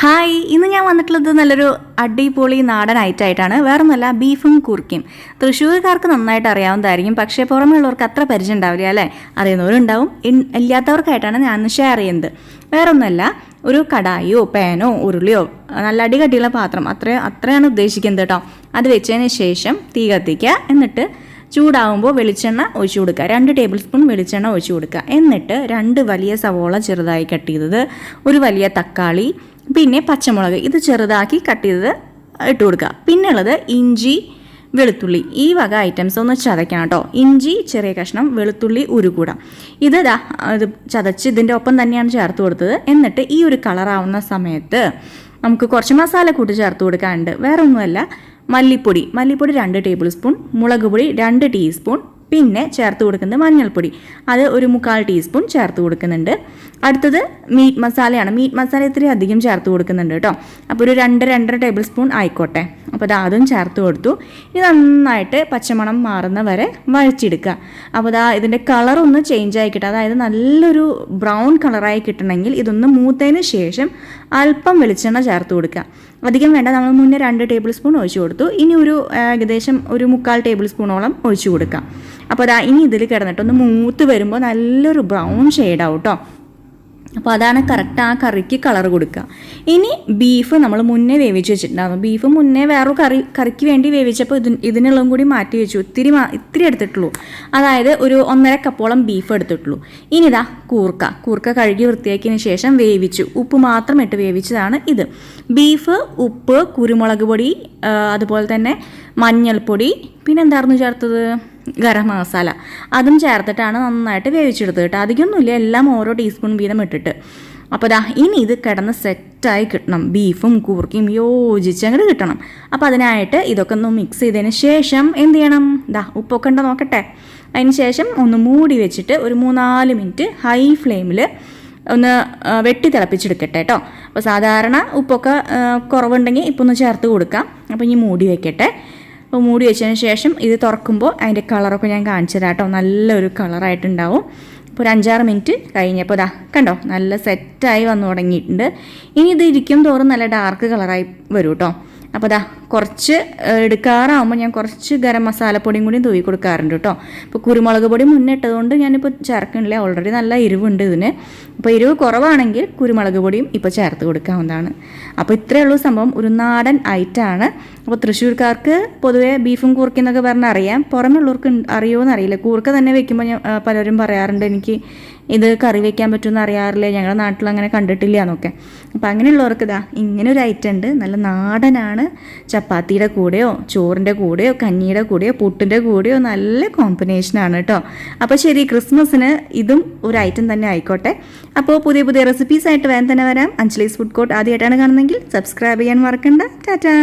Hi ഇന്ന് ഞാൻ വന്നിട്ടുള്ളത് നല്ലൊരു അടിപൊളി നാടൻ ഐറ്റായിട്ടാണ് വേറെ ഒന്നല്ല ബീഫും കുറുക്കിയും. തൃശ്ശൂർക്കാർക്ക് നന്നായിട്ട് അറിയാവുന്നതായിരിക്കും. പക്ഷേ പുറമെയുള്ളവർക്ക് അത്ര പരിചയം ഉണ്ടാവില്ല അല്ലേ? അറിയുന്നവരുണ്ടാവും. ഇല്ലാത്തവർക്കായിട്ടാണ് ഞാൻ ഷെയർ ചെയ്യുന്നത്. വേറെ ഒന്നല്ല ഒരു കടായിയോ പാനോ ഉരുളിയോ നല്ല അടികട്ടിയുള്ള പാത്രം അത്ര അത്രയാണ് ഉദ്ദേശിക്കുന്നത് കേട്ടോ അത് വെച്ചതിന് ശേഷം തീ കത്തിക്കുക. എന്നിട്ട് ചൂടാവുമ്പോൾ വെളിച്ചെണ്ണ ഒഴിച്ചു കൊടുക്കുക. രണ്ട് ടേബിൾ സ്പൂൺ വെളിച്ചെണ്ണ ഒഴിച്ചു കൊടുക്കുക. എന്നിട്ട് രണ്ട് വലിയ സവോള ചെറുതായി കട്ട് ചെയ്തത്. ഒരു വലിയ തക്കാളി പിന്നെ പച്ചമുളക്. ഇത് ചെറുതാക്കി കട്ട് ചെയ്തത് ഇട്ട് കൊടുക്കുക. പിന്നെ ഉള്ളത് ഇഞ്ചി വെളുത്തുള്ളി. ഈ വക ഐറ്റംസ് ഒന്ന് ചതയ്ക്കണം കേട്ടോ ഇഞ്ചി ചെറിയ കഷ്ണം വെളുത്തുള്ളി ഉരുകൂടം. ഇത് ഇത് ചതച്ച് ഇതിന്റെ ഒപ്പം തന്നെയാണ് ചേർത്ത് കൊടുത്തത്. എന്നിട്ട് ഈ ഒരു കളറാവുന്ന സമയത്ത് നമുക്ക് കുറച്ച് മസാല കൂട്ടി ചേർത്ത് കൊടുക്കാനുണ്ട്. വേറെ ഒന്നുമല്ല മല്ലിപ്പൊടി. മല്ലിപ്പൊടി രണ്ട് ടേബിൾ സ്പൂൺ മുളക് പൊടി രണ്ട് ടീസ്പൂൺ പിന്നെ ചേർത്ത് കൊടുക്കുന്നത് മഞ്ഞൾപ്പൊടി. അത് ഒരു മുക്കാൽ ടീസ്പൂൺ ചേർത്ത് കൊടുക്കുന്നുണ്ട്. അടുത്തത് മീറ്റ് മസാലയാണ്. മീറ്റ് മസാല ഇത്തിരി അധികം ചേർത്ത് കൊടുക്കുന്നുണ്ട് കേട്ടോ. അപ്പോൾ ഒരു രണ്ട് രണ്ടര ടേബിൾ സ്പൂൺ ആയിക്കോട്ടെ. അപ്പോൾ അത് അതും ചേർത്ത് കൊടുത്തു. ഇത് നന്നായിട്ട് പച്ചമണം മാറുന്ന വരെ വഴച്ചെടുക്കുക അപ്പോൾ ദാ ഇതിന്റെ കളറൊന്ന് ചേഞ്ച് ആയി കിട്ടുക അതായത് നല്ലൊരു ബ്രൗൺ കളറായി കിട്ടണമെങ്കിൽ ഇതൊന്ന് മൂത്തതിന് ശേഷം അല്പം വെളിച്ചെണ്ണ ചേർത്ത് കൊടുക്കുക. അധികം വേണ്ട നമ്മൾ മുന്നേ രണ്ട് ടേബിൾ സ്പൂൺ ഒഴിച്ചു കൊടുത്തു. ഇനി ഒരു ഏകദേശം ഒരു മുക്കാൽ ടേബിൾ സ്പൂണോളം ഒഴിച്ചു കൊടുക്കാം. അപ്പോൾ അതാ ഇനി ഇതിൽ കിടന്നിട്ടൊന്ന് മൂത്ത് വരുമ്പോൾ നല്ലൊരു ബ്രൗൺ ഷെയ്ഡാവും കേട്ടോ അപ്പോൾ അതാണ് കറക്റ്റ് ആ കറിക്ക് കളർ കൊടുക്കുക ഇനി ബീഫ് നമ്മൾ മുന്നേ വേവിച്ച് വെച്ചിട്ടുണ്ടായിരുന്നു. ബീഫ് മുന്നേ വേറൊരു കറി കറിക്ക് വേണ്ടി വേവിച്ചപ്പോൾ ഇതിന് ഇതിനുള്ളതും കൂടി മാറ്റി വെച്ചു. ഇത്തിരി മാ ഇത്തിരി എടുത്തിട്ടുള്ളൂ. അതായത് ഒരു ഒന്നര കപ്പോളം ബീഫ് എടുത്തിട്ടുള്ളൂ. ഇനി ഇതാ കൂർക്ക. കൂർക്ക കഴുകി വൃത്തിയാക്കിയതിന് ശേഷം വേവിച്ചു. ഉപ്പ് മാത്രം ഇട്ട് വേവിച്ചതാണ് ഇത്. ബീഫ് ഉപ്പ് കുരുമുളക് പൊടി അതുപോലെ തന്നെ മഞ്ഞൾപ്പൊടി. പിന്നെന്തായിരുന്നു ചേർത്തത്? ഗരം മസാല. അതും ചേർത്തിട്ടാണ് നന്നായിട്ട് വേവിച്ചെടുത്തത് കേട്ടോ. അധികമൊന്നുമില്ല. എല്ലാം ഓരോ ടീസ്പൂൺ വീതം ഇട്ടിട്ട്. അപ്പോൾ ദാ ഇനി ഇത് കിടന്ന് സെറ്റായി കിട്ടണം. ബീഫും കൂർക്കയും യോജിച്ച് അങ്ങോട്ട് കിട്ടണം. അപ്പോൾ അതിനായിട്ട് ഇതൊക്കെ ഒന്ന് മിക്സ് ചെയ്തതിന് ശേഷം എന്ത് ചെയ്യണം? ദാ ഉപ്പൊക്കെ ഉണ്ടോ നോക്കട്ടെ. അതിന് ശേഷം ഒന്ന് മൂടി വെച്ചിട്ട് ഒരു മൂന്നാൽ മിനിറ്റ് ഹൈ ഫ്ലെയിമിൽ ഒന്ന് വെട്ടി തിളപ്പിച്ചെടുക്കട്ടെ കേട്ടോ. അപ്പോൾ സാധാരണ ഉപ്പൊക്കെ കുറവുണ്ടെങ്കിൽ ഇപ്പം ഒന്ന് ചേർത്ത് കൊടുക്കാം. അപ്പോൾ ഇനി മൂടി വെക്കട്ടെ. മൂടി വെച്ചതിന് ശേഷം ഇത് തുറക്കുമ്പോൾ അതിന്റെ കളറൊക്കെ ഞാൻ കാണിച്ചു തരാം കേട്ടോ. നല്ലൊരു കളറായിട്ടുണ്ടാവും. അപ്പോൾ ഒരു അഞ്ചാറ് മിനിറ്റ് കഴിഞ്ഞപ്പോൾ ദാ കണ്ടോ നല്ല സെറ്റായി വന്നു തുടങ്ങിയിട്ടുണ്ട്. ഇനി ഇത് ഇരിക്കും തോറും നല്ല ഡാർക്ക് കളറായി വരും കേട്ടോ. അപ്പോൾ ദാ കുറച്ച് എടുക്കാറാകുമ്പോൾ ഞാൻ കുറച്ച് ഗരം മസാലപ്പൊടിയും കൂടി തൂവി കൊടുക്കാറുണ്ട് കേട്ടോ ഇപ്പോൾ കുരുമുളക് പൊടി മുന്നിട്ടതുകൊണ്ട് ഞാനിപ്പോൾ ചേർക്കണില്ല ഓൾറെഡി നല്ല എരിവുണ്ട് ഇതിന്. അപ്പോൾ എരിവ് കുറവാണെങ്കിൽ കുരുമുളക് പൊടിയും ഇപ്പോൾ ചേർത്ത് കൊടുക്കാവുന്നതാണ്. അപ്പോൾ ഇത്രയേ ഉള്ളൂ സംഭവം. ഒരു നാടൻ ഐറ്റാണ്. അപ്പോൾ തൃശ്ശൂർക്കാർക്ക് പൊതുവേ ബീഫും കൂർക്കെന്നൊക്കെ പറഞ്ഞാൽ അറിയാം പുറമെയുള്ളവർക്ക് അറിയുമോ എന്നറിയില്ല കൂർക്ക തന്നെ വെക്കുമ്പോൾ ഞാൻ പലരും പറയാറുണ്ട് എനിക്ക് ഇത് കറി വെക്കാൻ പറ്റുമെന്ന് അറിയാറില്ല. ഞങ്ങളുടെ നാട്ടിൽ അങ്ങനെ കണ്ടിട്ടില്ല എന്നൊക്കെ. അപ്പോൾ അങ്ങനെയുള്ളവർക്ക് ഇതാ ഇങ്ങനെ ഒരു ഐറ്റം ഉണ്ട്. നല്ല നാടനാണ്. ചപ്പാത്തിയുടെ കൂടെയോ ചോറിന്റെ കൂടെയോ കഞ്ഞിയുടെ കൂടെയോ പുട്ടിന്റെ കൂടെയോ നല്ല കോമ്പിനേഷനാണ് കേട്ടോ അപ്പോൾ ശരി ക്രിസ്മസിന് ഇതും ഒരു ഐറ്റം തന്നെ ആയിക്കോട്ടെ. അപ്പോൾ പുതിയ പുതിയ റെസിപ്പീസ് ആയിട്ട് വേഗം തന്നെ വരാം. അഞ്ജലീസ് ഫുഡ് കോർട്ട് ആദ്യമായിട്ടാണ് കാണുന്നതെങ്കിൽ സബ്സ്ക്രൈബ് ചെയ്യാൻ മറക്കണ്ട. ടാറ്റാ.